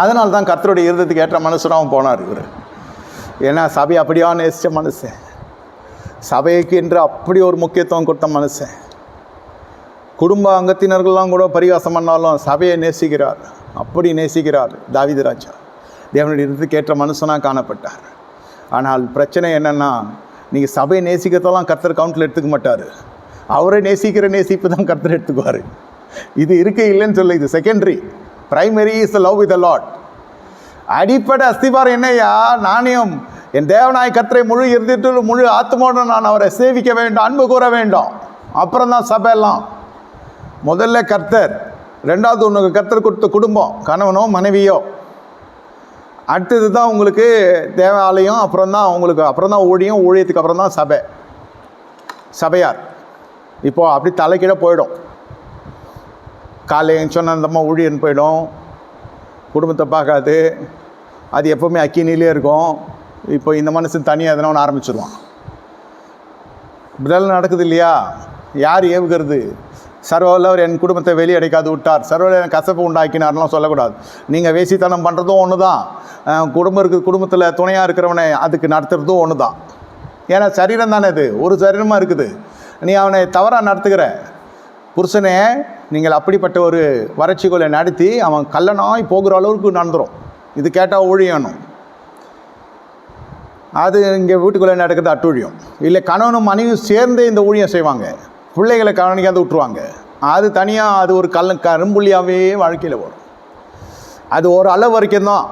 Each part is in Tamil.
அதனால தான் கர்த்தருடைய இருதத்துக்கு ஏற்ற மனுஷனாகவும் போனார் இவர். ஏன்னா சபை அப்படியா நேசித்த மனுஷன். சபைக்கு என்று அப்படி ஒரு முக்கியத்துவம் கொடுத்த மனுஷன். குடும்ப அங்கத்தினர்கள்லாம் கூட பரிகாசம் பண்ணாலும் சபையை நேசிக்கிறார். அப்படி நேசிக்கிறார் தாவிதராஜா தேவனுடைய இருதயத்துக்கு ஏற்ற மனுஷனாக காணப்பட்டார். ஆனால் பிரச்சனை என்னென்னா நீங்கள் சபையை நேசிக்கிறதெல்லாம் கர்த்தர் கவுண்டில் எடுத்துக்க மாட்டார். அவரை நேசிக்கிற நேசிப்பு தான் கர்த்தர் எடுத்துக்குவார். இது இருக்கே இல்லைன்னு சொல்ல இது secondary primary is love with lot அடிப்படை அஸ்திபாரம் என்னையா? நாணயம். என் தேவநாய் கத்திரை முழு இருந்துட்டு முழு ஆத்மோடு நான் அவரை சேவிக்க வேண்டும் அன்பு கூற வேண்டும். அப்புறம் தான் சபையெல்லாம் முதல்ல கர்த்தர் ரெண்டாவது உனக்கு கர்த்தர் கொடுத்த குடும்பம் கணவனோ மனைவியோ. அடுத்தது தான் உங்களுக்கு தேவாலயம் அப்புறம் தான் உங்களுக்கு அப்புறம் தான் ஊழியம் ஊழியத்துக்கு அப்புறம் தான் சபை. சபையார். இப்போது அப்படி தலைக்கீழே போயிடும். காலையில் சொன்ன அந்தம்மா ஊழியன் போயிடும். குடும்பத்தை பார்க்காது. அது எப்போவுமே அக்கினிலே இருக்கும். இப்போ இந்த மனுஷன் தனியாக எதனா ஒன்று ஆரம்பிச்சிருவான். இப்படிலாம் நடக்குது இல்லையா? யார் ஏவுகிறது? சர்வவல்லவர் என் குடும்பத்தை வெளியடைக்காது விட்டார். சர்வவல்லவர் என் கசப்பு உண்டாக்கினார்லாம் சொல்லக்கூடாது. நீங்கள் வேசித்தனம் பண்ணுறதும் ஒன்று தான் குடும்பம் இருக்குது குடும்பத்தில் துணையாக இருக்கிறவனை அதுக்கு நடத்துகிறதும் ஒன்று தான் ஏன்னா சரீரம் தானே இது. ஒரு சரீரமாக இருக்குது. நீ அவனை தவறாக நடத்துகிற. புருஷனே நீங்கள் அப்படிப்பட்ட ஒரு வறட்சிக்குள்ளே நடத்தி அவன் கல்லனாய் போகிற அளவுக்கு நடந்துடும் இது கேட்டால் ஊழியணும் அது இங்கே வீட்டுக்குள்ளே நடக்கிறது அட்டூழியம். இல்லை கணவனும் மனைவியும் சேர்ந்து இந்த ஊழியம் செய்வாங்க. பிள்ளைகளை கவனிக்காந்து விட்டுருவாங்க. அது தனியாக அது ஒரு கல் கரும்புள்ளியாகவே வாழ்க்கையில் வரும் அது ஒரு அளவு வரைக்கும் தான்.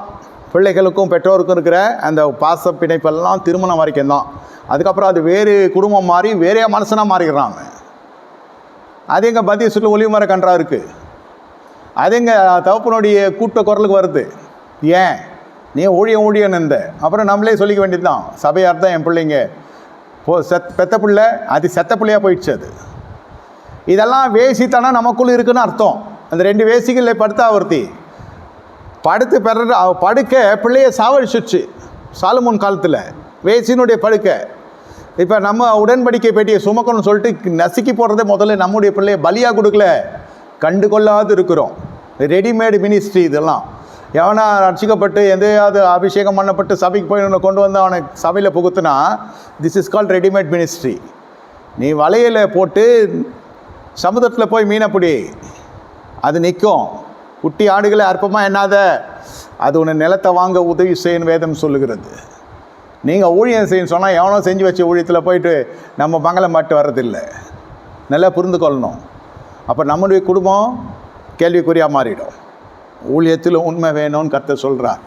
பிள்ளைகளுக்கும் பெற்றோருக்கும் இருக்கிற அந்த பாச பிணைப்பெல்லாம் திருமணம் வரைக்கும் தான். அதுக்கப்புறம் அது வேறு குடும்பம் மாறி வேறே மனுஷனாக மாறிடுறாங்க. அது எங்கள் பத்திய சுற்று ஒளிமர கன்றா இருக்குது அது எங்கள் தகப்பனுடைய கூட்ட குரலுக்கு வருது. ஏன்? நீ ஊழியம் ஊழியன் இருந்த அப்புறம் நம்மளே சொல்லிக்க வேண்டியது தான் சபையார் தான் என் பிள்ளைங்க. போ செத் பெத்த பிள்ளை அது செத்த பிள்ளையாக போயிடுச்சு அது. இதெல்லாம் வேசித்தனா நமக்குள்ளே இருக்குன்னு அர்த்தம். அந்த ரெண்டு வேசிகளில் படுத்தா ஒருத்தி. படுத்து பெற படுக்க பிள்ளைய சாவழிச்சிச்சு சாலுமோன் காலத்தில். வேசினுடைய படுக்கை. இப்போ நம்ம உடன்படிக்கை பேட்டியை சுமக்கணும்னு சொல்லிட்டு நசுக்கி போடுறதே முதல்ல நம்முடைய பிள்ளைய பலியாக கொடுக்கல. கண்டு கொள்ளாது இருக்கிறோம். ரெடிமேடு மினிஸ்ட்ரி இதெல்லாம். எவனா ரட்சிக்கப்பட்டு எதையாவது அபிஷேகம் பண்ணப்பட்டு சபைக்கு போய் உன்னை கொண்டு வந்து அவனை சபையில் புகுத்துனா this is called readymade ministry நீ வலையில் போட்டு சமுதிரத்தில் போய் மீனை பிடி அது நிற்கும் குட்டி ஆடுகளை அற்பமாக என்னாத? அது உன்னை நிலத்தை வாங்க உதவி செய்யணும் வேதம் சொல்லுகிறது. நீங்கள் ஊழியம் செய்யணும் சொன்னால் எவனோ செஞ்சு வச்ச ஊழியத்தில் போயிட்டு நம்ம மங்களம் மாட்டு வர்றதில்லை. நல்லா புரிந்து கொள்ளணும். அப்போ நம்முடைய குடும்பம் கேள்விக்குறியாக மாறிடும். ஊழியத்தில் உண்மை வேணும்னு கருத்தை சொல்கிறார்